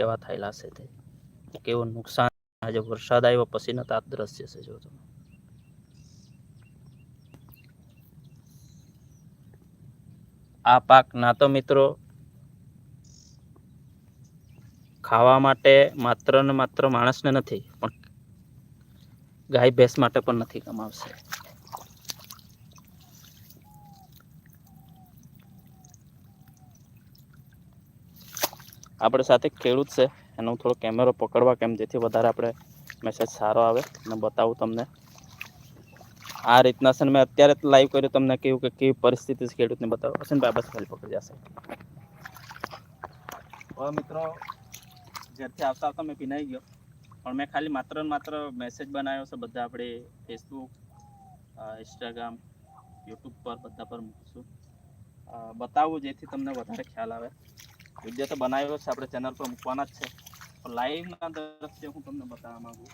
કેવા થયેલા છે તે? કેવું નુકસાન આજે વરસાદ આવ્યો પછીનો તાપ દ્રશ્ય છે જો તમે. આ પાક ના તો મિત્રો ખાવા માટે માત્ર ને માત્ર માણસને નથી, પણ ગાય ભેંસ માટે પણ નથી કમાવશે. આપણે સાથે ખેડૂત છે. એનો થોડો કેમેરો પકડવા કેમ જેથી વધારે આપણે મેસેજ સારો આવે અને બતાવું તમને. આ રીતના છે ને મેં અત્યારે લાઈવ કર્યું તમને કેવું કે કેવી પરિસ્થિતિ છે ખેડૂતને બતાવો હશે ને બાબત ખાલી પકડી જશે. હવે મિત્રો, ઘરથી આવતા આવતા મેં પીનાઈ ગયો. પણ મેં ખાલી માત્ર ને માત્ર મેસેજ બનાવ્યો છે. બધા આપણે ફેસબુક ઇન્સ્ટાગ્રામ યુટ્યુબ પર બધા પર મૂકીશું. બતાવું જેથી તમને વધારે ખ્યાલ આવે. વીડિયો તો બનાવ્યો છે, આપણે ચેનલ પર મૂકવાના જ છે. લાઈવના દ્રશ્ય હું તમને બતાવવા માંગુ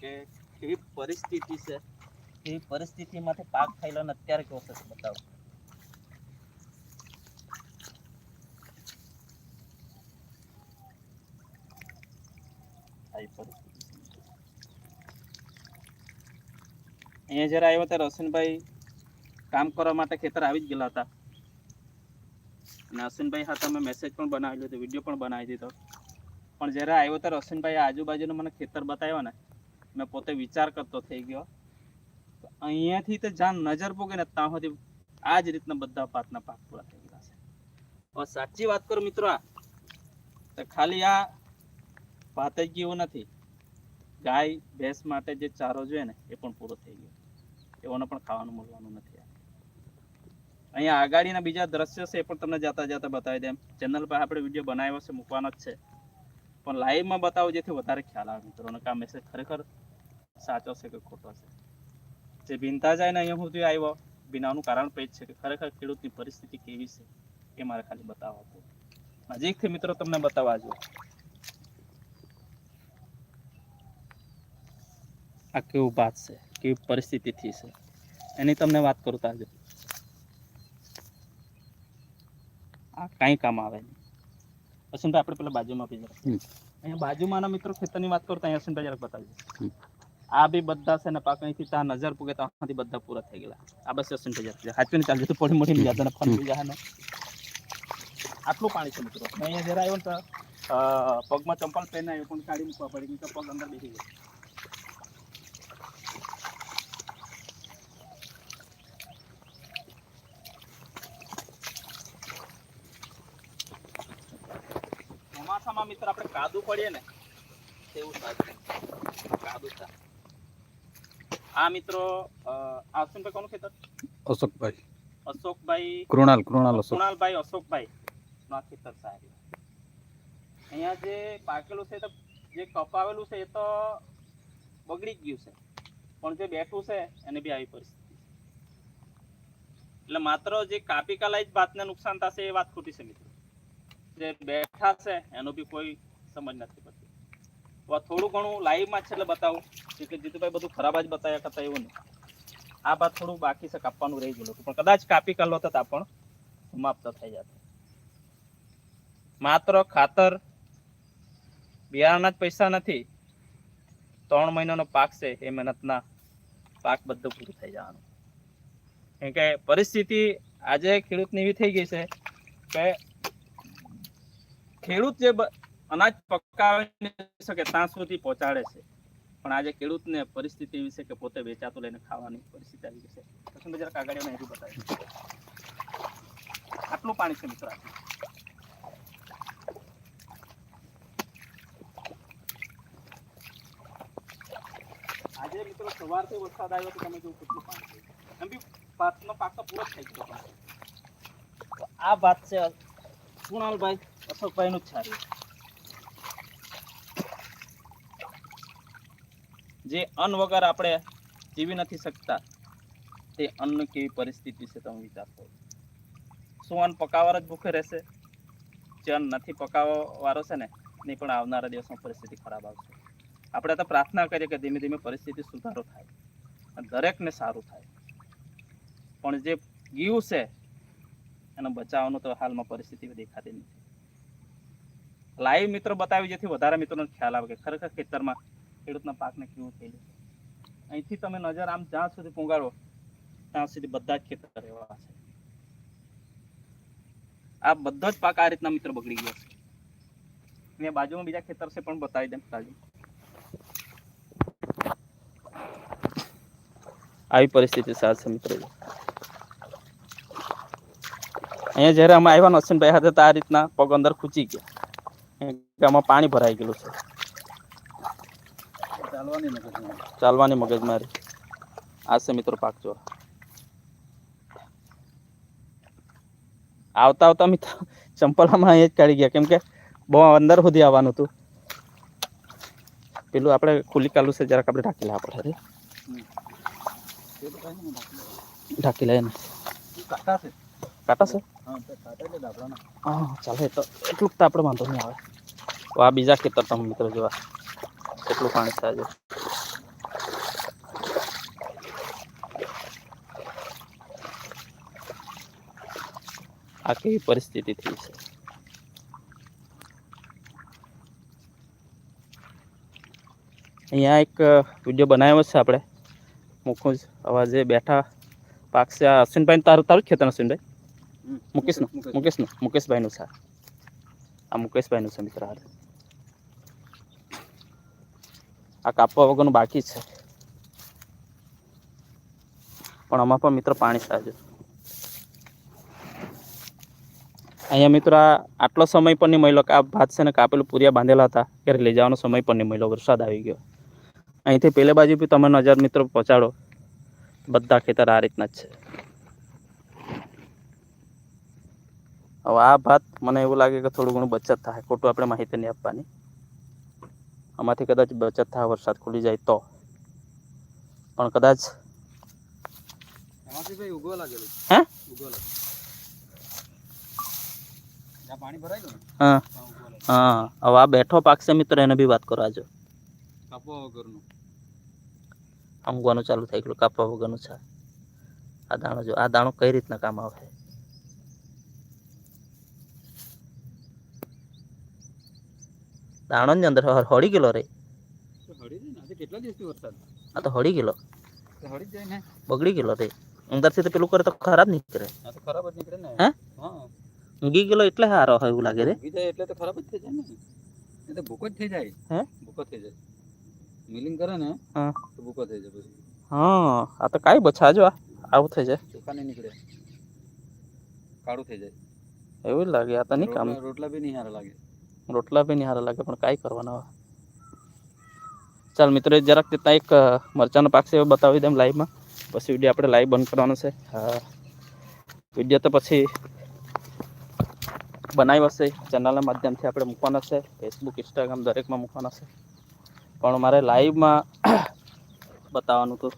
કે કેવી પરિસ્થિતિ છે? કેવી પરિસ્થિતિમાંથી પાક થયેલો ને અત્યારે કેવો થશે બતાવો. અહીંયા જ્યારે આવ્યો ત્યારે અશ્વિનભાઈ કામ કરવા માટે ખેતર આવી જ ગયેલા હતા. અને અશ્વિનભાઈ હા, તમે મેસેજ પણ બનાવી લીધો વીડિયો પણ બનાવી દીધો. પણ જ્યારે આવ્યો ત્યારે અશ્વિનભાઈ આજુબાજુનું મને ખેતર બતાવ્યો ને, મેં પોતે વિચાર કરતો થઈ ગયો. અહીંયાથી તો જ્યાં નજર પૂગે ને ત્યાં સુધી આ જ રીતના બધા પાકના પાક પૂરા થઈ ગયા છે. હવે સાચી વાત કરું મિત્રો આ, તો ખાલી આ ભાત જ ગયું નથી, ગાય, ભેંસ માટે જે ચારો જોઈએ ને, એ પણ પૂરો થઈ ગયો. એઓને પણ ખાવાનું મળવાનું નથી. અહીંયા આગાડીના બીજા દ્રશ્યો છે એ પણ તમને જાતા જાતા બતાવી દેમ ચેનલ પર આપણે વીડિયો બનાવ્યો છે, મૂકવાનો જ છે. પણ લાઈવમાં બતાવો જેથી વધારે ખ્યાલ આવે મિત્રોને, કે આ મેસેજ ખરેખર સાચો છે કે ખોટો છે. જે ભીનતા જાય ને અહીંયા સુધી આવ્યો, ભીનાનું કારણ પેજ છે કે ખરેખર ખેડૂતની પરિસ્થિતિ કેવી છે એ મારે ખાલી બતાવવા હતું નજીકથી મિત્રો તમને બતાવવા જો. આ કેવું ભાત છે, કેવી પરિસ્થિતિથી છે. એની તમને વાત કરું તો આજે આ કાંઈ કામ આવે નહીં. અશ્વિનભાઈ આપણે પેલા બાજુમાં બી જરા. હમ. અહીંયા બાજુમાંના મિત્રો ખેતરની વાત કરું તો અહીંયા અશ્વિનભાઈ જરાક બતાવજો. હમ. આ બી બધા છે ને પાક અહીંથી ત્યાં નજર પૂગે ત્યાંથી બધા પૂરા થઈ ગયેલા. આ બસ અશ્વિનભાઈ જરાક હાચવી ને ચાલજો તો પડી મળી જાય તને ફોન થઈ જાય ને. આટલું પાણી છે મિત્રો. મેં અહીંયા જરા આવ્યો ને તો અ, પગમાં ચંપલ પહેરીને આવ્યો પણ કાઢી મૂકવા પડી નહીં તો પગ અંદર બેસી ગયો. કાદુ પડીએ ને તેવું કાદુ થાય. આ મિત્રો આસુનભાઈ કોનું ખેતર? અશોકભાઈ. અશોકભાઈ કૃણાલ કૃણાલ અશોક. કુણાલભાઈ અશોકભાઈ ના ખેતર સાહેબ. અહીંયા જે પાકેલું છે તો જે કપાવેલું છે એ તો બગડી ગયું છે. પણ જે બેઠું છે એને બી આવી પરિસ્થિતિ એટલે માત્ર જે કાપી કલાઈ જ ભાતને નુકસાન થશે એ વાત ખોટી છે મિત્રો. જે બેઠા છે એનું બી કોઈ સમજ નથી પડતી. થોડું ઘણું લાઈવમાં છે એટલે બતાવું. કે જીતુભાઈ બધું ખરાબ જ બતાવ્યા કરતા એવું નહીં. આ ભાત થોડું બાકી છે, કાપવાનું રહી ગયું પણ કદાચ કાપી કરલો તો પણ સમાપ્ત થઈ જતો માત્ર ખાતર, બિયારણના જ પૈસા નથી, ત્રણ મહિનાનો પાક છે, એ મહેનતના પાક બધું પૂરું થઈ જવાનું. કેમ કે પરિસ્થિતિ આજે ખેડૂતની એવી થઈ ગઈ છે કે ખેડૂત જે અનાજ પકાવી શકે ત્યાં સુધી પહોંચાડે છે. પણ આજે ખેડૂતને પરિસ્થિતિ વિશે કે પોતે વેચાતું લઈને ખાવાની પરિસ્થિતિ આવી ગઈ છે. પછી જરાક આગળ એને હજુ બતાવી આટલું પાણી છે મિત્રો આજે મિત્રો સવારથી વરસાદ આવ્યો તો તમે જો કેટલું પાણી એમ બી ભાતનો પાક તો પૂરો થઈ ગયો આ ભાત છે કુણાલભાઈ અશોકભાઈ નું જ છે આ રહ્યું. જે અન્ન વગર આપણે જીવી નથી શકતા, તે અન્ન કેવી પરિસ્થિતિ છે તમે વિચારશો શું અન્ન પકાવવા જ ભૂખે રહેશે? જે અન્ન નથી પકાવવા વાળો છે ને, એની પણ આવનારા દિવસમાં પરિસ્થિતિ ખરાબ આવશે. આપણે તો પ્રાર્થના કરીએ કે ધીમે ધીમે પરિસ્થિતિ સુધારો થાય દરેકને સારું થાય. પણ જે ગીવ છે, એનો બચાવવાનું તો હાલમાં પરિસ્થિતિ દેખાતી નથી. લાઈવ મિત્રો બતાવી જેથી વધારે મિત્રોને ખ્યાલ આવે કે ખરેખર ખેતરમાં ખેડૂતના પાકને કેવું થયેલું છે? અહીંથી તમે નજર આમ જ્યાં સુધી પોંગાડો ત્યાં સુધી બધા જ ખેતર એવા છે. આ બધો જ પાક આ રીતના મિત્ર બગડી ગયો છે. અહીંયા બાજુમાં બીજા ખેતર છે પણ બતાવી દેમ બાજુ આવી પરિસ્થિતિ સાથ છે મિત્રો. અહીંયા જ્યારે અમે આવ્યા નસીનભાઈ હતા આ રીતના પગ અંદર ખૂચી ગયા. આમાં પાણી ભરાઈ ગયેલું છે. ચાલવાની મગજ મારી. મગજમારી આ છે મિત્રો પાક જો આવતા આવતા મિત્રો ચંપલામાં અહીંયા જ કાઢી ગયા. કેમ કે બહુ અંદર સુધી આવવાનું હતું. પેલું આપણે ખુલ્લી કાલું છે જરાક આપણે ઢાંકી લેવા પડે. ઢાંકી લે ને. કાટા છે? કાંટા છે? હા ચાલે તો એટલું તો આપણે વાંધો નહીં આવે. આ બીજા ખેતર તમે મિત્રો જોવા. કેટલું પાણી થાય આ કેવી પરિસ્થિતિ થઈ છે? અહીંયા એક વીડિયો બનાવ્યો છે આપણે. મૂકું અવાજે બેઠા. પાક છે આ અશ્વિનભાઈ તારું તારું જ ખેતર અશ્વિનભાઈ? મુકેશનું મુકેશનું. મુકેશભાઈનું છે. આ મુકેશભાઈનું છે મિત્ર હારે આ કાપવા વગરનું બાકી છે. પણ આમાં પણ મિત્ર પાણી સાજુ અહીંયા મિત્ર આટલો સમય પણ નહીં મળ્યો કે આ ભાત છે ને કાપેલું પૂરિયા બાંધેલા હતા. ઘરે લઈ જવાનો સમય પણ નહીં મળ્યો. વરસાદ આવી ગયો. અહીંથી પેલે બાજુ બી તમે નજર મિત્રો પહોંચાડો. બધા ખેતર આ રીતના જ છે. હવે આ ભાત મને એવું લાગે કે થોડું ઘણું બચત થાય. ખોટું આપણે માહિતી નહીં આપવાની. આમાંથી કદાચ બચત થાય વરસાદ ખુલી જાય તો. પણ કદાચ હે? હા. હવે આ બેઠો પાક છે મિત્ર એને બી વાત કરો આજો. કાપવા ચાલુ થઈ ગયું કાપવા વગરનું છે. આ દાણો જો આ દાણો કઈ રીતના કામ આવે? દાણો ની અંદર હળી ગયેલો રે. આ તો હળી ગયેલો. બગડી ગયેલો રે. અંદરથી તો પેલું કરે તો ખરાબ નીકળે. તો ખરાબ જ નીકળે ને? હા? ઊંઘી ગયેલો એટલે હારો હોય એવું લાગે રે. એટલે તો ખરાબ જ થઈ જાય ને. એ તો ભૂકો જ થઈ જાય. હે? ભૂકો થઈ જાય. મિલિંગ કરે ને હા. તો ભૂકો થઈ જાય પછી. હા આ તો કાઈ બછા જો આ. આવું થઈ જાય. ચોખા નહીં નીકળે. કાળું થઈ જાય. એવું લાગે આ તો નહીં કામ. રોટલા બી નહીં હારા લાગે. રોટલા બી નહીં સારા લાગે, પણ કાંઈ કરવાના હોય. ચાલ મિત્રો જરાક ત્યાં એક મરચાંનો પાક છે, એ બતાવી દઉં લાઈવમાં પછી વીડિયો આપણે લાઈવ બંધ કરવાનો છે. હા. વીડિયો તો પછી બનાવ્યો હશે ચેનલના માધ્યમથી આપણે મૂકવાના છે ફેસબુક ઇન્સ્ટાગ્રામ દરેકમાં મૂકવાના છે. પણ મારે લાઈવમાં બતાવવાનું હતું.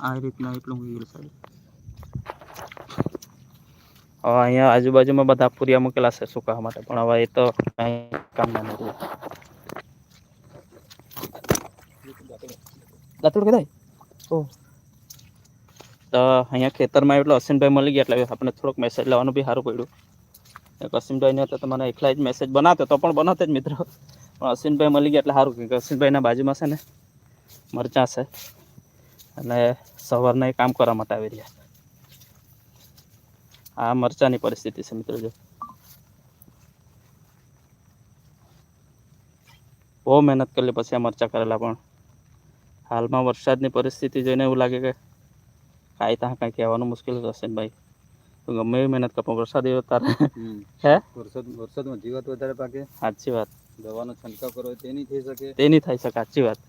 આ રીતના એટલું હવે અહીંયા આજુબાજુમાં બધા પૂરિયા મૂકેલા છે સુકા માટે પણ હવે એ તો કામ ના નથી દાંતણ કદાય ઓ તો અહીંયા ખેતરમાં એટલે અસિનભાઈ મળી ગયા એટલે આપણે થોડોક મેસેજ લેવાનું બી સારું પડ્યું. અશ્વિનભાઈને હતા તો મને એકલા જ મેસેજ બનાવતો તો પણ બનાવતો જ મિત્રો. પણ અસિનભાઈ મળી ગયા એટલે સારું કે અશ્વિનભાઈના બાજુમાં છે ને મરચાં છે. અને સવારના કામ કરવા માટે આવી રહ્યા. આ મરચાની પરિસ્થિતિ છે મિત્રો જો. બહુ મહેનત કરી પછી આ મરચા કરેલા પણ. હાલમાં વરસાદની પરિસ્થિતિ જોઈને એવું લાગે કે કાંઈ ત્યાં કાંઈ કહેવાનું મુશ્કેલ હશે ને ભાઈ. તો ગમે એવી મહેનત કરો વરસાદ એવો તારે. હે? વરસાદ વરસાદમાં જીવાત વધારે પાકે. સાચી વાત. દવાનો છંટકાવ કરવો હોય તે નહીં થઈ શકે. તે નહીં થઈ શકે સાચી વાત.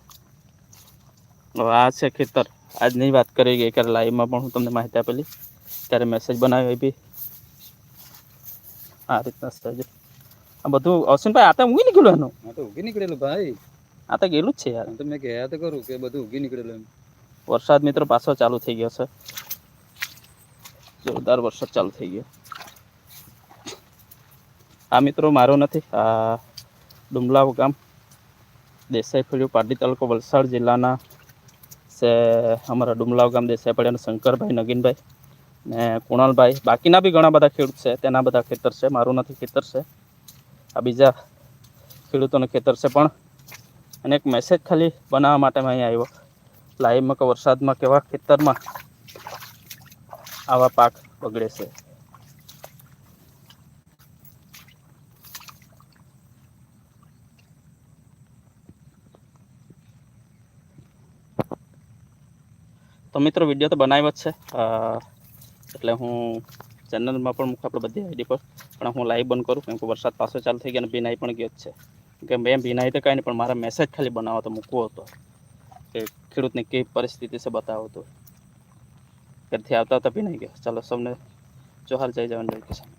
હવે આ છે ખેતર. આજની વાત કરી ગઈ ત્યારે લાઈવમાં પણ હું તમને માહિતી આપેલી. ત્યારે મેસેજ બનાવ્યો એ બી આ રીતના છે આ બધું અશ્વિનભાઈ આ તો ઊંઘી નીકળ્યું એનું. આ તો ઊંઘી નીકળેલું ભાઈ. આ તો ગયેલું જ છે યાર. તો મેં ગયા તો કરું કે બધું ઊંઘી નીકળેલું એમ. વરસાદ મિત્રો પાછો ચાલુ થઈ ગયો છે. જોરદાર વરસાદ ચાલુ થઈ ગયો. આ મિત્રો મારો નથી. આ ડુમલાવ ગામ દેસાઈ ફળિયું પાટડી તાલુકો વલસાડ જિલ્લાના છે અમારા ડુમલાવ ગામ દેસાઈ ફળિયાના શંકરભાઈ નગીનભાઈ. ને કુણાલભાઈ, બાકીના બી ઘણા બધા ખેડૂત છે, તેના બધા ખેતર છે, મારું નથી ખેતર છે. આ બીજા ખેડૂતોનું ખેતર છે પણ. અને એક મેસેજ ખાલી બનાવવા માટે મેં અહીં આવ્યો. લાઈવમાં કે વરસાદમાં કેવા ખેતરમાં આવા પાક બગડે છે. તો મિત્રો, વીડિયો તો બનાવ્યો જ છે. એટલે હું ચેનલમાં પણ મૂકું આપણે બધી આઈડી પર. પણ હું લાઈવ બંધ કરું, કેમ કે વરસાદ પાછો ચાલુ થઈ ગયો અને ભીનાઈ પણ ગયો જ છે. કે મેં ભીનાઈ તો કાંઈ નહીં, પણ મારા મેસેજ ખાલી બનાવો તો મૂકવો હતો. કે ખેડૂતને કેવી પરિસ્થિતિ છે બતાવો તો. ઘરથી આવતા હતા ભીનાઈ ગયો. ચાલો સૌને જોહાર જઈ જવાન, જય કિસાન.